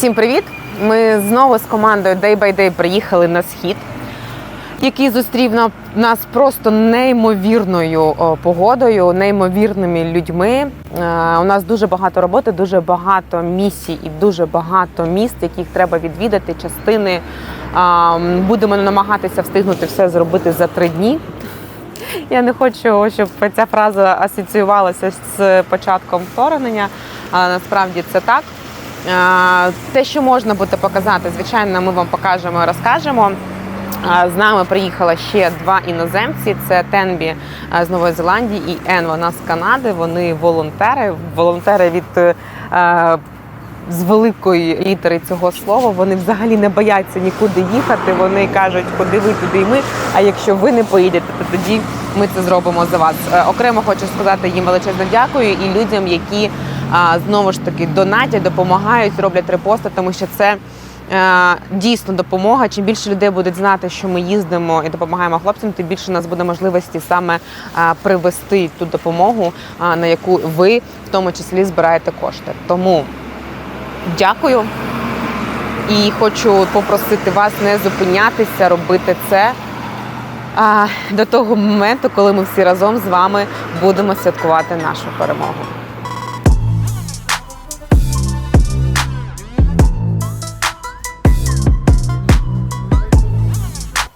Всім привіт! Ми знову з командою Day by Day приїхали на схід, який зустрів на- нас просто неймовірною погодою, неймовірними людьми. Е, У нас дуже багато роботи, дуже багато місій і дуже багато міст, яких треба відвідати. Частини будемо намагатися встигнути все зробити за три дні. Я не хочу, щоб ця фраза асоціювалася з початком вторгнення. Насправді це так. Е, Те, що можна буде показати, звичайно, ми вам покажемо і розкажемо. Е, З нами приїхало ще два іноземці: це Тенбі е, з Нової Зеландії і Ен. Вона з Канади. Вони волонтери. Волонтери від з великої літери цього слова. Вони взагалі не бояться нікуди їхати. Вони кажуть, куди ви, туди і ми. А якщо ви не поїдете, то тоді ми це зробимо за вас. Окремо хочу сказати їм величезне дякую і людям, які а, знову ж таки донатять, допомагають, роблять репости, тому що це. е, Дійсно допомога. Чим більше людей будуть знати, що ми їздимо і допомагаємо хлопцям, тим більше у нас буде можливості саме е, привести ту допомогу, е, на яку ви в тому числі збираєте кошти. Тому дякую і хочу попросити вас не зупинятися, робити це до того моменту, коли ми всі разом з вами будемо святкувати нашу перемогу.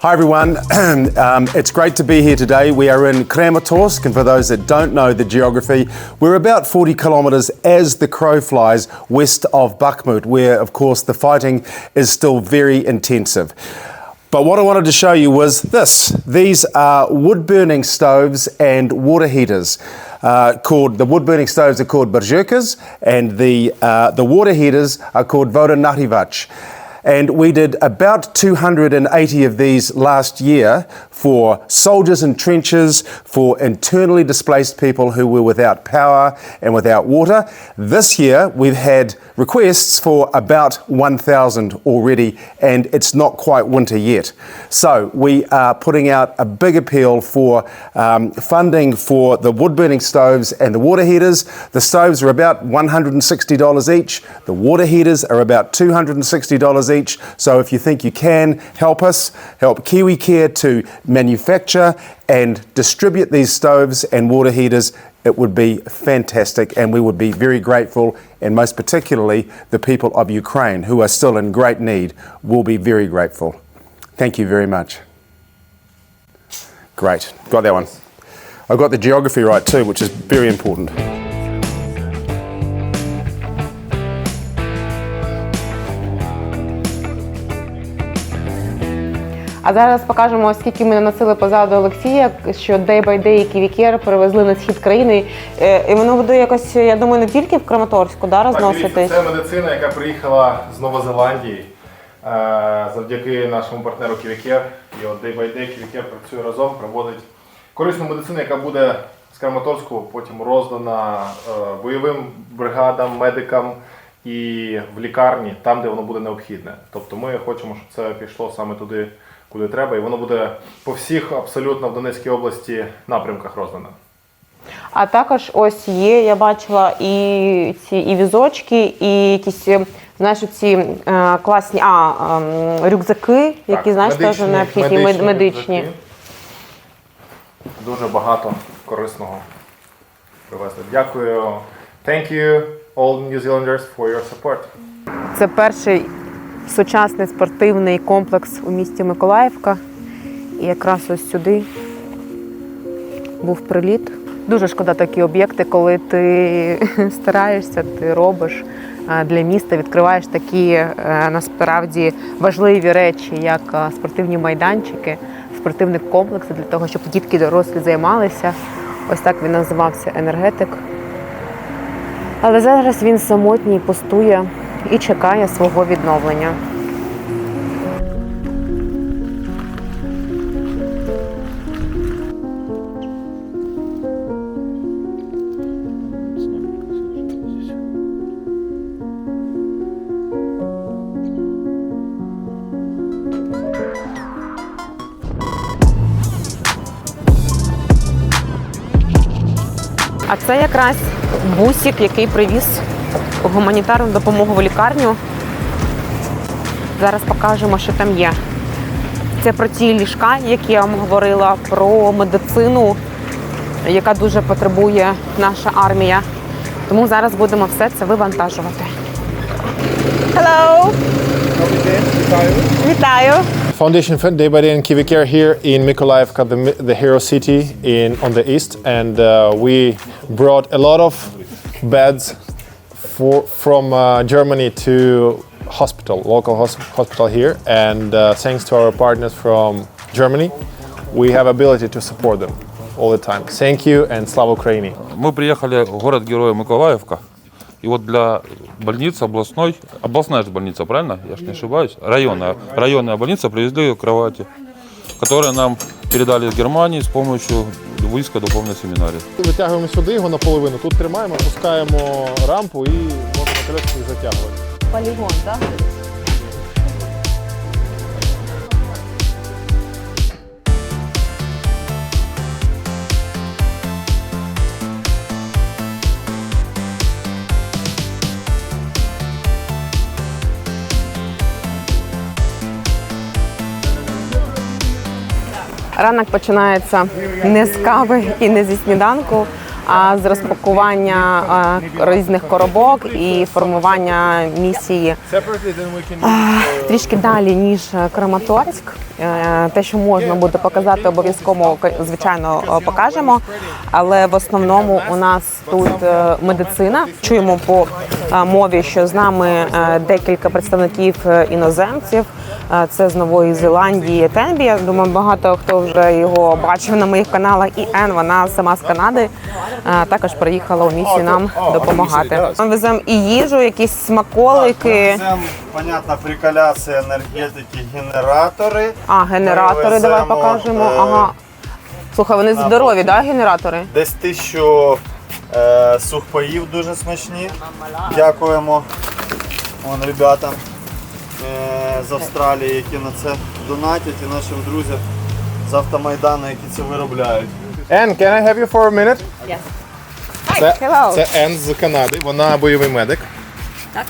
Hi everyone, um, it's great to be here today. We are in Kramatorsk, and for those that don't know the geography, we're about 40 kilometres as the crow flies west of Bakhmut, where of course the fighting is still very intensive. But what I wanted to show you was this. These are wood burning stoves and water heaters. Uh, called the wood burning stoves are called barjukas, and the uh, the water heaters are called vodanarivach. And we did about 280 of these last year for soldiers in trenches, for internally displaced people who were without power and without water. This year we've had requests for about 1,000 already, and it's not quite winter yet. So we are putting out a big appeal for um, funding for the wood burning stoves and the water heaters. The stoves are about $160 each, the water heaters are about $260 each. So if you think you can help us, help Kiwi Care to manufacture and distribute these stoves and water heaters, it would be fantastic and we would be very grateful. And most particularly, the people of Ukraine who are still in great need will be very grateful. Thank you very much. Great, got that one. I got the geography right too, which is very important. А зараз покажемо, скільки ми наносили позаду Олексія, що Day by Day і Ківікер привезли на схід країни. Е, І воно буде якось, я думаю, не тільки в Краматорську да, розноситись. це медицина, яка приїхала з Новозеландії е, завдяки нашому партнеру Ківікер. І от Day by Day Ківікер працює разом, проводить корисну медицину, яка буде з Краматорську потім роздана е, бойовим бригадам, медикам і в лікарні, там, де воно буде необхідне. Тобто ми хочемо, щоб це пішло саме туди, куди треба, і воно буде по всіх абсолютно в Донецькій області напрямках роздано. А також ось є, я бачила і ці і візочки, і якісь, е, знаєш, ці е, класні а, ем, рюкзаки, які, знаєш, теж необхідні, мед- медичні. рюкзаки. Дуже багато корисного привезли. Дякую. Thank you all New Zealanders for your support. Це перший сучасний спортивний комплекс у місті Миколаївка. І якраз ось сюди був приліт. Дуже шкода такі об'єкти, коли ти стараєшся, ти робиш е, для міста, відкриваєш такі е, насправді важливі речі, як е, спортивні майданчики, спортивний комплекс для того, щоб дітки дорослі займалися. Ось так він називався енергетик. Але зараз він самотній, пустує і чекає свого відновлення. А це якраз бусик, який привіз гуманітарну допомогу в лікарню. Зараз покажемо, що там є. Це про ті ліжка, які я вам говорила, про медицину, яка дуже потребує наша армія. Тому зараз будемо все це вивантажувати. Hello! Вітаю! Foundation for Day by Day in Kivik here in Mykolaiv, the, the hero city in on the east, and uh, we brought a lot of beds for, from uh, Germany to hospital, local hos- hospital here, and uh, thanks to our partners from Germany, we have ability to support them all the time. Thank you and Slava Ukraini. Мы приехали в город-герой Миколаевка. И вот для больницы областной, областная же больница, правильно? Я же не ошибаюсь. Районная, районная больница привезли кровати, Которые нам передали из Германии с помощью Львовской духовной семинарии. Витягуємо сюди його наполовину. Тут тримаємо, опускаємо рампу і можемо колесики затягувати. Полігон, так? Ранок починається не з кави і не зі сніданку, а з розпакування різних коробок і формування місії трішки далі ніж Краматорськ. Е, Те, що можна буде показати, обов'язково звичайно е, покажемо. Але в основному у нас тут е, медицина. Чуємо по мові, що з нами е, декілька представників е, іноземців. Е, Це з Нової Зеландії Тенбі. Я думаю, багато хто вже його бачив на моїх каналах. І Ен, вона сама з Канади. Також приїхала у місію нам допомагати. Ми веземо і їжу, якісь смаколики. Понятно, приколяція енергетики, генератори. А, генератори, давай покажемо. Ага. Слухай, вони здорові, да, генератори? Десь тисячу сухпаїв дуже смачні. Дякуємо вон, ребятам е, з Австралії, які на це донатять, і нашим друзям з автомайдану, які це виробляють. Ен, can I have you for a minute? Це, Hello. це Ен з Канади, вона бойовий медик. Так.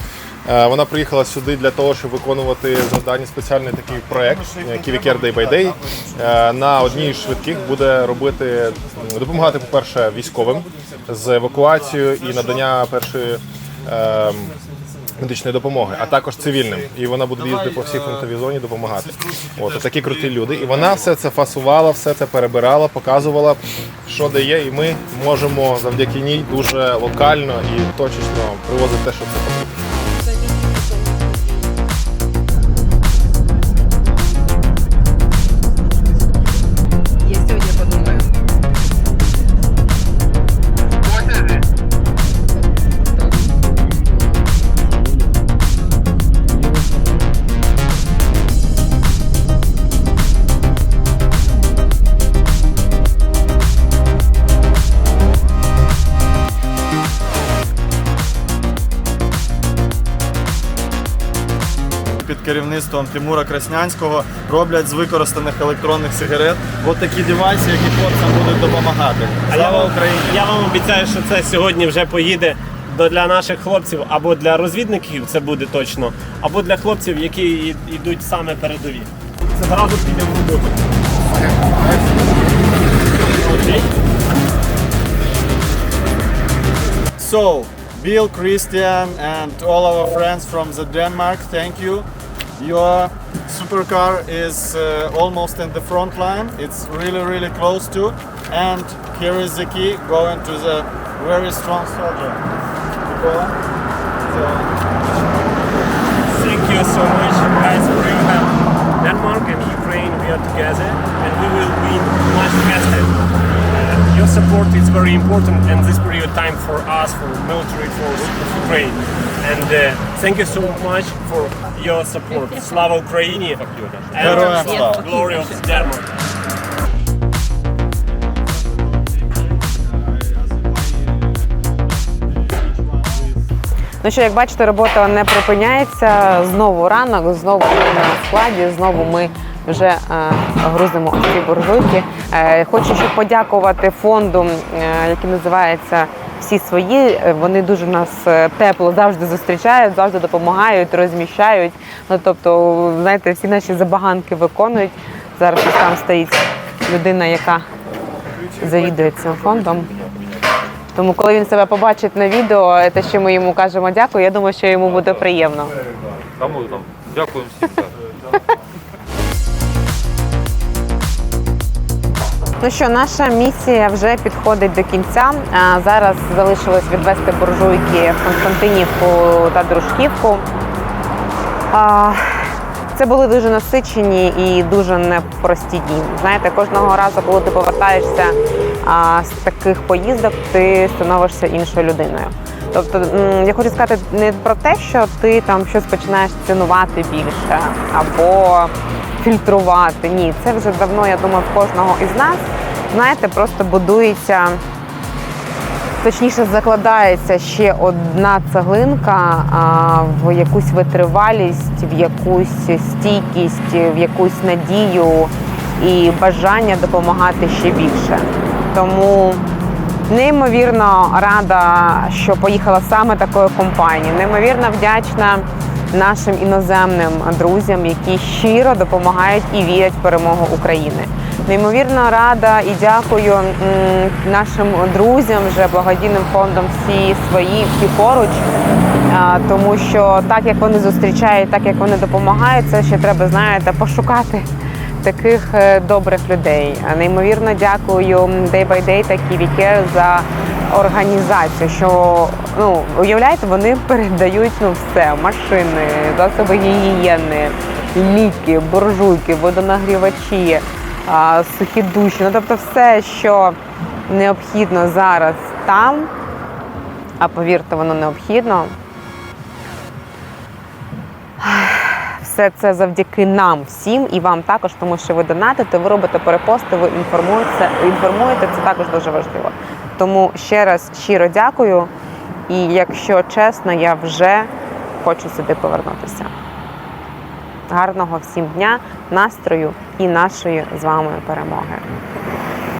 Вона приїхала сюди для того, щоб виконувати завдання спеціальний такий проект Ківікер Day by Day. Е, На одній з швидких буде робити допомагати, по-перше, військовим з евакуацією і надання першої ем, медичної допомоги, а також цивільним. І вона буде їздити по всій фронтовій зоні допомагати. От такі круті люди. І вона все це фасувала, все це перебирала, показувала, що де є, і ми можемо завдяки ній дуже локально і точечно привозити те, що це потрібно. Під керівництвом Тимура Краснянського роблять з використаних електронних сигарет. От такі девайси, які хлопцям будуть допомагати. А я вам, Україні! я вам обіцяю, що це сьогодні вже поїде для наших хлопців або для розвідників, це буде точно, або для хлопців, які йдуть саме передові. Це зразу піде в роботу. So, Bill, Christian, and all our friends from the Denmark, thank you. Your supercar is uh, almost in the front line. It's really, really close to. And here is the key going to the very strong soldier. So, Thank you so much, very important in this period of time for us, for military force of Ukraine. And uh, thank you so much for your support. Slava Ukraini and glory of Denmark. Ну що, як бачите, робота не припиняється. Знову ранок, знову ми на складі, знову ми вже е, грузимо ці буржуйки. Е, хочу ще подякувати фонду, е, який називається всі свої. Вони дуже нас тепло завжди зустрічають, завжди допомагають, розміщають. Ну тобто, знаєте, всі наші забаганки виконують. Зараз там стоїть людина, яка завідує цим фондом. Тому, коли він себе побачить на відео, те, що ми йому кажемо дякую, я думаю, що йому буде приємно. Там дякуємо всім. Ну що, наша місія вже підходить до кінця. Зараз залишилось відвести буржуйки в Константинівку та Дружківку. Це були дуже насичені і дуже непрості дні. Знаєте, кожного разу, коли ти повертаєшся з таких поїздок, ти становишся іншою людиною. Тобто, я хочу сказати не про те, що ти там щось починаєш цінувати більше або фільтрувати. Ні, це вже давно, я думаю, в кожного із нас. Знаєте, просто будується точніше закладається ще одна цеглинка в якусь витривалість, в якусь стійкість, в якусь надію і бажання допомагати ще більше. Тому неймовірно рада, що поїхала саме такою компанією. Неймовірно вдячна нашим іноземним друзям, які щиро допомагають і вірять в перемогу України. Неймовірно рада і дякую нашим друзям, вже благодійним фондом всі свої, всі поруч. Тому що так як вони зустрічають, так як вони допомагають, це ще треба, знаєте, пошукати таких е, добрих людей. Неймовірно дякую Day by Day та Kiwi Care за організацію. Що ну уявляєте, вони передають ну все: машини, засоби гігієни, ліки, буржуйки, водонагрівачі, сухі душі. Ну тобто, все, що необхідно зараз там. А повірте, воно необхідно. Все це завдяки нам всім і вам також, тому що ви донатите, ви робите перепости, ви інформуєте, інформуєте, це також дуже важливо. Тому ще раз щиро дякую. І якщо чесно, я вже хочу сюди повернутися. Гарного всім дня, настрою і нашої з вами перемоги.